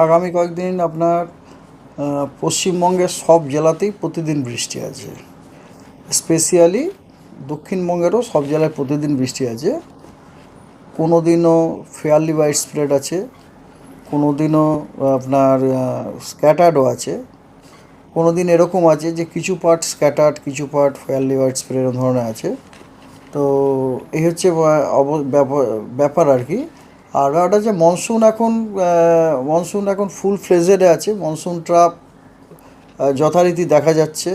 আগামী কয়েকদিন আপনার পশ্চিমবঙ্গের সব জেলাতেই প্রতিদিন বৃষ্টি আছে। স্পেশিয়ালি দক্ষিণবঙ্গেরও সব জেলায় প্রতিদিন বৃষ্টি আছে। কোনো দিনও ফেয়ারলি ওয়াইড স্প্রেড আছে কোনো দিনও আপনার স্ক্যাটার্ডও আছে। কোনো দিন এরকম আছে যে কিছু পার্ট স্ক্যাটার্ড কিছু পার্ট ফেয়ারলি ওয়াইড স্প্রেড ধরনের আছে। তো এই হচ্ছে ব্যাপার আর কি। আর ব্যাপারটা যে মনসুন এখন মনসুন এখন ফুল ফ্লেজেডে আছে। মনসুন ট্রাপ যথারীতি দেখা যাচ্ছে।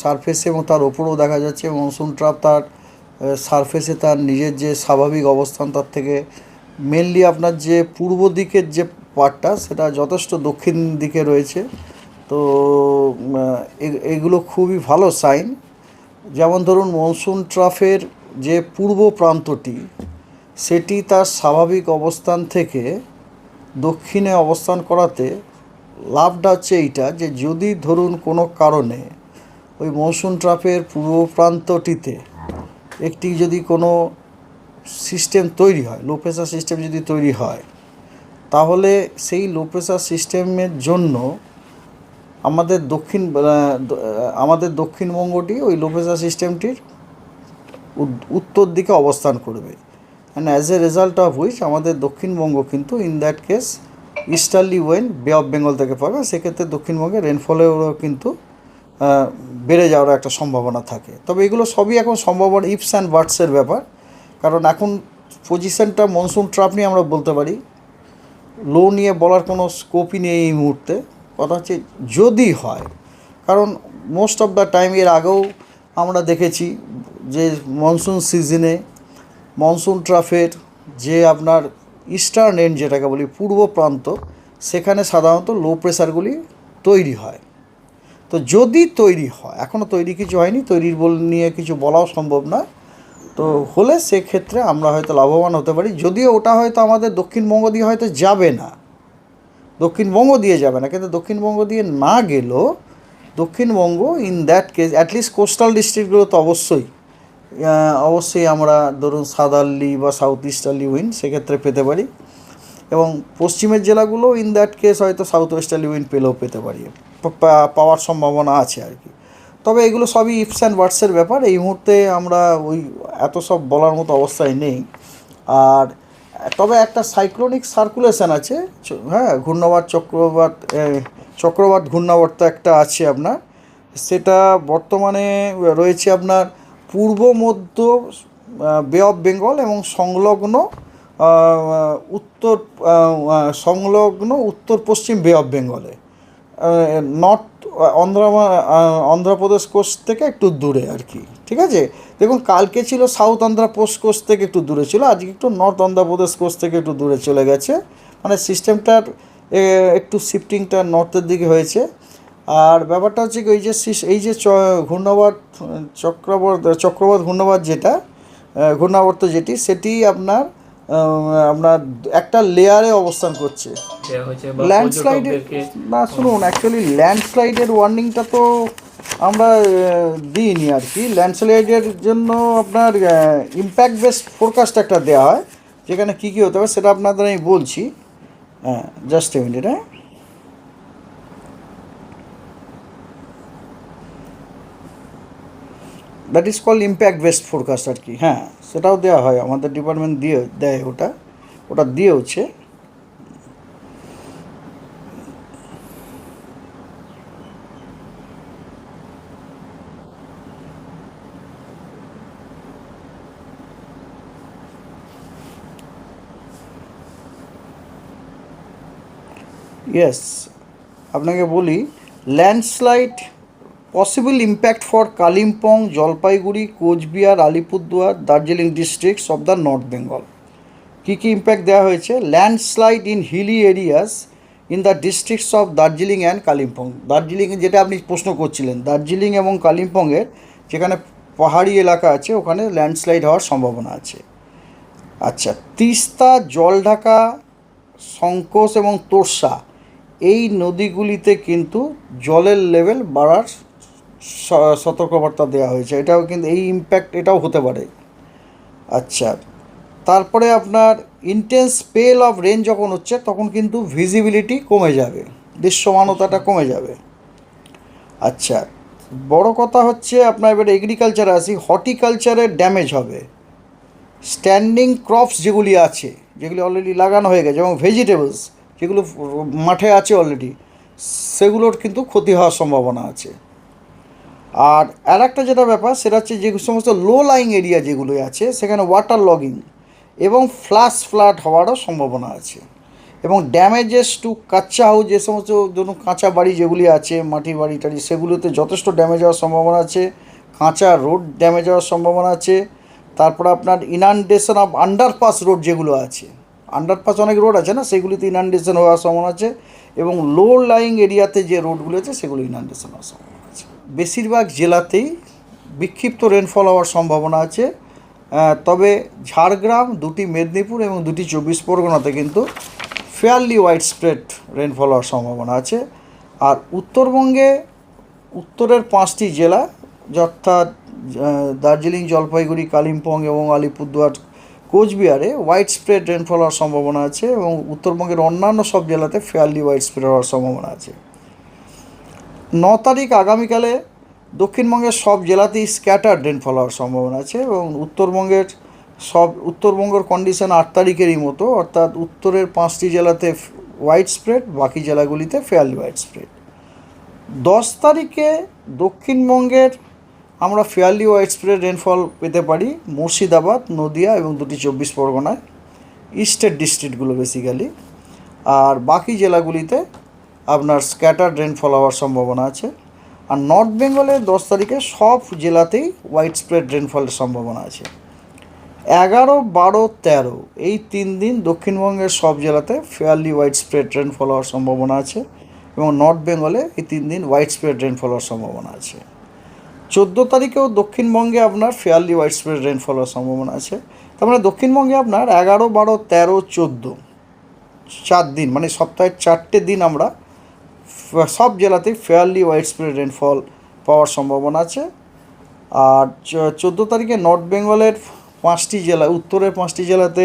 সারফেসে এবং তার ওপরেও দেখা যাচ্ছে। মনসুন ট্রাপ তার সারফেসে তার নিজের যে স্বাভাবিক অবস্থান, তার থেকে মেনলি আপনার যে পূর্ব দিকের যে পার্টটা সেটা যথেষ্ট দক্ষিণ দিকে রয়েছে। তো এগুলো খুবই ভালো সাইন যেমন ধরুন মনসুন ট্রাফের যে পূর্ব প্রান্তটি সেটি তার স্বাভাবিক অবস্থান থেকে দক্ষিণে অবস্থান করাতে লাভটা হচ্ছে এইটা যে যদি ধরুন কোনো কারণে ওই মৌসুম ট্রাফের পূর্ব প্রান্তটিতে একটি যদি কোনো সিস্টেম তৈরি হয় লো প্রেশার সিস্টেম যদি তৈরি হয়, তাহলে সেই লো প্রেশার সিস্টেমের জন্য আমাদের দক্ষিণ আমাদের দক্ষিণবঙ্গটি ওই লো প্রেশার সিস্টেমটির উত্তর দিকে অবস্থান করবে। And as a result of which আমাদের দক্ষিণবঙ্গ কিন্তু in that case easterly wind Bay of Bengal থেকে পাবে সেক্ষেত্রে দক্ষিণবঙ্গে রেনফলেও কিন্তু বেড়ে যাওয়ার একটা সম্ভাবনা থাকে। তবে এগুলো সবই এখন সম্ভাবনা ইফস অ্যান্ড বার্ডসের ব্যাপার। কারণ এখন পজিশনটা মনসুন ট্রাপ নিয়ে আমরা বলতে পারি। লো নিয়ে বলার কোনো স্কোপই নেই এই মুহূর্তে। কথা হচ্ছে যদি হয়, কারণ মোস্ট অফ দ্য টাইম এর আগেও আমরা দেখেছি যে মনসুন সিজনে মনসুন ট্রাফের যে আপনার ইস্টার্ন এন্ড যেটাকে বলি পূর্ব প্রান্ত, সেখানে সাধারণত লো প্রেশারগুলি তৈরি হয়। তো যদি তৈরি হয় এখনও তৈরি কিছু হয়নি, তৈরির বল নিয়ে কিছু বলাও সম্ভব নয় তো হলে সেক্ষেত্রে আমরা হয়তো লাভবান হতে পারি। যদিও ওটা হয়তো আমাদের দক্ষিণবঙ্গ দিয়ে হয়তো যাবে না। দক্ষিণবঙ্গ দিয়ে যাবে না, কিন্তু দক্ষিণবঙ্গ দিয়ে না গেলেও Dakshinbanga in that case at least coastal ডিস্ট্রিক্টগুলো তো অবশ্যই অবশ্যই আমরা ধরুন সাদারলি বা সাউথ ইস্টার্লি উইন সেক্ষেত্রে পেতে পারি। এবং পশ্চিমের জেলাগুলো ইন দ্যাট কেস হয়তো সাউথ ওয়েস্টার্লি উইন পেলেও পেতে পারি। পাওয়ার সম্ভাবনা আছে আর কি। তবে এগুলো সবই ইফস অ্যান্ড ওয়ার্ডসের ব্যাপার। এই মুহূর্তে আমরা ওই এত সব বলার মতো অবস্থায় নেই। আর তবে একটা সাইক্লোনিক সার্কুলেশন আছে। হ্যাঁ ঘূর্ণাবাত চক্রবাত এ, চক্রবাত ঘূর্ণাবর্ত একটা আছে আপনার। সেটা বর্তমানে রয়েছে আপনার পূর্ব, মধ্য বে অফ বেঙ্গল এবং সংলগ্ন উত্তর সংলগ্ন, উত্তর পশ্চিম বে অফ বেঙ্গলে। নর্থ অন্ধ্র অন্ধ্রপ্রদেশ কোস্ট থেকে একটু দূরে আর কি, ঠিক আছে? দেখুন, কালকে ছিল সাউথ অন্ধ্রপ্রদেশ কোস্ট থেকে একটু দূরে ছিল, আজকে একটু নর্থ অন্ধ্রপ্রদেশ কোস্ট থেকে একটু দূরে চলে গেছে। মানে সিস্টেমটার একটু শিফটিংটা নর্থের দিকে হয়েছে। আর ব্যাপারটা হচ্ছে কি ওই যে এই যে ঘূর্ণাবর্ত চক্রবর্ত চক্রবাত ঘূর্ণাবর্ত যেটা ঘূর্ণাবর্ত যেটি সেটি আপনার আপনার একটা লেয়ারে অবস্থান করছে। ল্যান্ডস্লাইডের না শুনুন অ্যাকচুয়ালি ল্যান্ডস্লাইডের ওয়ার্নিংটা তো আমরা দিইনি আর কি। ল্যান্ডস্লাইডের জন্য আপনার ইম্প্যাক্ট বেস ফোরকাস্ট একটা দেওয়া হয় যেখানে কী কী হতে হবে সেটা আপনাদের আমি বলছি। হ্যাঁ জাস্ট এ মিনিট হ্যাঁ। That is call impact based forecast আর কি হ্যাঁ সেটাও দেওয়া হয়, আমাদের ডিপার্টমেন্ট দিয়ে দেয় ওটা ওটা দিয়েওছে। ইয়েস আপনাকে বলি landslide possible impact for Kalimpong Jalpaiguri Coochbehar Alipurduar Darjeeling districts of the north Bengal কী কী ইম্প্যাক্ট দেওয়া হয়েছে? Landslide in hilly areas in the districts of Darjeeling and Kalimpong Darjeeling যেটা আপনি প্রশ্ন করছিলেন দার্জিলিং এবং কালিম্পংয়ের যেখানে পাহাড়ি এলাকা আছে, ওখানে ল্যান্ডস্লাইড হওয়ার সম্ভাবনা আছে। আচ্ছা তিস্তা, জলঢাকা, সংকোচ এবং তোরসা, এই নদীগুলিতে কিন্তু জলের লেভেল বাড়ার সতর্কবার্তা দেওয়া হয়েছে। এটাও কিন্তু এই ইম্প্যাক্ট এটাও হতে পারে। আচ্ছা তারপরে আপনার ইন্টেন্স স্পেল অফ রেন যখন হচ্ছে, তখন কিন্তু ভিজিবিলিটি কমে যাবে, দৃশ্যমানতাটা কমে যাবে। আচ্ছা বড় কথা হচ্ছে আপনার এবার এগ্রিকালচারে আসি হর্টিকালচারের ড্যামেজ হবে। স্ট্যান্ডিং ক্রপস যেগুলি আছে, যেগুলি অলরেডি লাগানো হয়ে গেছে এবং ভেজিটেবলস যেগুলো মাঠে আছে অলরেডি সেগুলোর কিন্তু ক্ষতি হওয়ার সম্ভাবনা আছে। আর আর একটা যেটা ব্যাপার, সেটা হচ্ছে যে সমস্ত লো লাইং এরিয়া যেগুলো আছে, সেখানে ওয়াটার লগিং এবং ফ্লাশ ফ্লাড হওয়ারও সম্ভাবনা আছে। এবং ড্যামেজেস টু কাঁচা হাউস যে সমস্ত ধরুন কাঁচা বাড়ি যেগুলি আছে মাটির বাড়ি টাড়ি, সেগুলোতে যথেষ্ট ড্যামেজ হওয়ার সম্ভাবনা আছে। কাঁচা রোড ড্যামেজ হওয়ার সম্ভাবনা আছে। তারপর আপনার ইনান্ডেশন অফ আন্ডারপাস রোড যেগুলো আছে আন্ডারপাস অনেক রোড আছে না, সেগুলিতে ইনান্ডেশন হওয়ার সম্ভাবনা আছে এবং লো লাইং এরিয়াতে যে রোডগুলো আছে, সেগুলো ইনান্ডেশন হওয়ার সম্ভাবনা বেশিরভাগ জেলাতেই বিক্ষিপ্ত রেনফল হওয়ার সম্ভাবনা আছে। তবে ঝাড়গ্রাম দুটি মেদিনীপুর এবং দুটি চব্বিশ পরগনাতে কিন্তু ফেয়ারলি ওয়াইড স্প্রেড রেনফল হওয়ার সম্ভাবনা আছে। আর উত্তরবঙ্গে উত্তরের পাঁচটি জেলা অর্থাৎ দার্জিলিং, জলপাইগুড়ি, কালিম্পং এবং আলিপুরদুয়ার, কোচবিহারে ওয়াইড স্প্রেড রেনফল হওয়ার সম্ভাবনা আছে এবং উত্তরবঙ্গের অন্যান্য সব জেলাতে ফেয়ারলি ওয়াইড স্প্রেড হওয়ার সম্ভাবনা আছে। ন তারিখ আগামীকালে দক্ষিণবঙ্গের সব জেলাতেই স্ক্যাটার রেনফল হওয়ার সম্ভাবনা আছে এবং উত্তরবঙ্গের সব, উত্তরবঙ্গের কন্ডিশন আট তারিখেরই মতো, অর্থাৎ উত্তরের পাঁচটি জেলাতে হোয়াইট স্প্রেড বাকি জেলাগুলিতে ফেয়ারলি হোয়াইট স্প্রেড দশ তারিখে দক্ষিণবঙ্গের আমরা ফেয়ারলি হোয়াইট স্প্রেড রেনফল পেতে পারি, মুর্শিদাবাদ, নদিয়া এবং দুটি চব্বিশ পরগনায় ইস্টের ডিস্ট্রিক্টগুলো বেসিক্যালি আর বাকি জেলাগুলিতে আপনার স্ক্যাটার রেনফল হওয়ার সম্ভাবনা আছে। আর নর্থ বেঙ্গলে দশ তারিখে সব জেলাতেই হোয়াইট স্প্রেড রেনফলের সম্ভাবনা আছে। এগারো, বারো, তেরো, এই তিন দিন দক্ষিণবঙ্গের সব জেলাতে ফেয়ারলি হোয়াইট স্প্রেড রেনফল হওয়ার সম্ভাবনা আছে এবং নর্থ বেঙ্গলে এই তিন দিন হোয়াইট স্প্রেড রেনফল হওয়ার সম্ভাবনা আছে। চোদ্দ তারিখেও দক্ষিণবঙ্গে আপনার ফেয়ারলি হোয়াইট স্প্রেড রেনফল হওয়ার সম্ভাবনা আছে। তার মানে দক্ষিণবঙ্গে আপনার এগারো, বারো, তেরো, চোদ্দ, চার দিন মানে সপ্তাহের চারটে দিন আমরা সব জেলাতেই ফেয়ারলি ওয়াইড স্প্রেড রেনফল পাওয়ার সম্ভাবনা আছে। আর চোদ্দ তারিখে নর্থ বেঙ্গলের পাঁচটি জেলা, উত্তরের পাঁচটি জেলাতে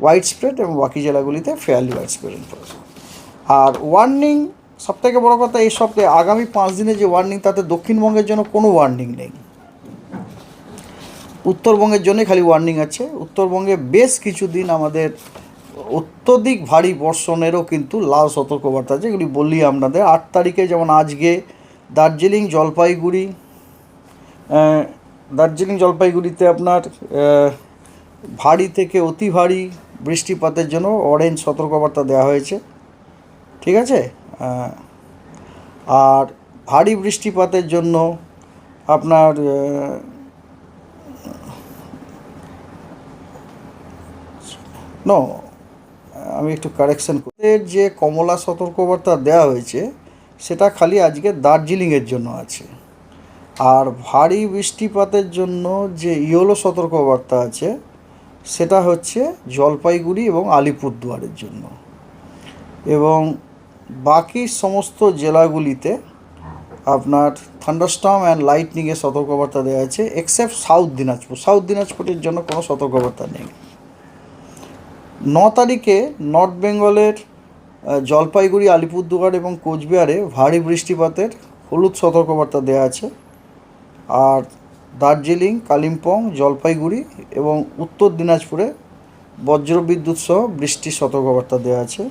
হোয়াইট স্প্রেড এবং বাকি জেলাগুলিতে ফেয়ারলি হোয়াইট স্প্রেড রেনফল আর ওয়ার্নিং সবথেকে বড় কথা এই সপ্তাহে আগামী পাঁচ দিনে যে ওয়ার্নিং তাতে দক্ষিণবঙ্গের জন্য কোনো ওয়ার্নিং নেই। উত্তরবঙ্গের জন্যই খালি ওয়ার্নিং আছে। উত্তরবঙ্গে বেশ কিছুদিন আমাদের অত্যধিক ভারী বর্ষণেরও কিন্তু লাল সতর্কবার্তা আছে। এগুলি বললি আপনাদের। আট তারিখে যেমন আজকে দার্জিলিং জলপাইগুড়ি দার্জিলিং জলপাইগুড়িতে আপনার ভারী থেকে অতি ভারী বৃষ্টিপাতের জন্য অরেঞ্জ সতর্কবার্তা দেওয়া হয়েছে। ঠিক আছে? আর ভারী বৃষ্টিপাতের জন্য আপনার নো আমি একটু কারেকশন করি। যে কমলা সতর্কবার্তা দেওয়া হয়েছে, সেটা খালি আজকে দার্জিলিংয়ের জন্য আছে। আর ভারী বৃষ্টিপাতের জন্য যে ইয়েলো সতর্কবার্তা আছে, সেটা হচ্ছে জলপাইগুড়ি এবং আলিপুরদুয়ারের জন্য। এবং বাকি সমস্ত জেলাগুলিতে আপনার থান্ডারস্টর্ম অ্যান্ড লাইটনিংয়ের সতর্কবার্তা দেওয়া আছে এক্সেপ্ট সাউথ দিনাজপুর। সাউথ দিনাজপুরের জন্য কোনো সতর্কবার্তা নেই। ন তারিখে নর্থ বেঙ্গলের জলপাইগুড়ি, আলিপুরদুয়ার এবং কোচবিহারে ভারী বৃষ্টিপাতের হলুদ সতর্কবার্তা দেওয়া আছে। আর দার্জিলিং, কালিম্পং, জলপাইগুড়ি এবং উত্তর দিনাজপুরে বজ্রবিদ্যুৎ সহ বৃষ্টির সতর্কবার্তা দেওয়া আছে।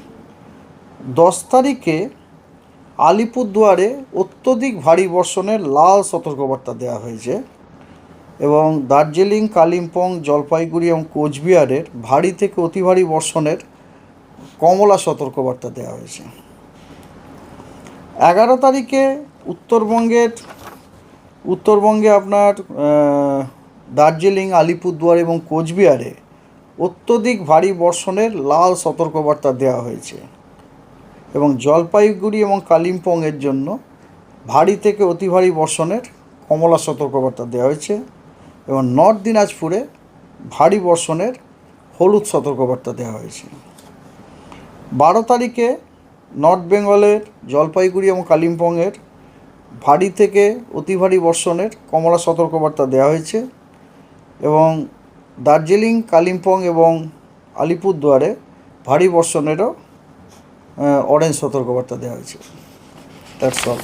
দশ তারিখে আলিপুরদুয়ারে অত্যধিক ভারী বর্ষণের লাল সতর্কবার্তা দেওয়া হয়েছে। এবং দার্জিলিং, কালিম্পং, জলপাইগুড়ি এবং কোচবিহারের ভারী থেকে অতি ভারী বর্ষণের কমলা সতর্কবার্তা দেওয়া হয়েছে। এগারো তারিখে উত্তরবঙ্গের, উত্তরবঙ্গে আপনার দার্জিলিং, আলিপুরদুয়ার এবং কোচবিহারে অত্যধিক ভারী বর্ষণের লাল সতর্কবার্তা দেওয়া হয়েছে এবং জলপাইগুড়ি এবং কালিম্পংয়ের জন্য ভারী থেকে অতি ভারী বর্ষণের কমলা সতর্কবার্তা দেওয়া হয়েছে। এবং নর্থ দিনাজপুরে ভারী বর্ষণের হলুদ সতর্কবার্তা দেওয়া হয়েছে। বারো তারিখে নর্থ বেঙ্গলের জলপাইগুড়ি এবং কালিম্পংয়ের ভারী থেকে অতি ভারী বর্ষণের কমলা সতর্কবার্তা দেওয়া হয়েছে এবং দার্জিলিং, কালিম্পং এবং আলিপুরদুয়ারে ভারী বর্ষণেরও অরেঞ্জ সতর্কবার্তা দেওয়া হয়েছে। That's all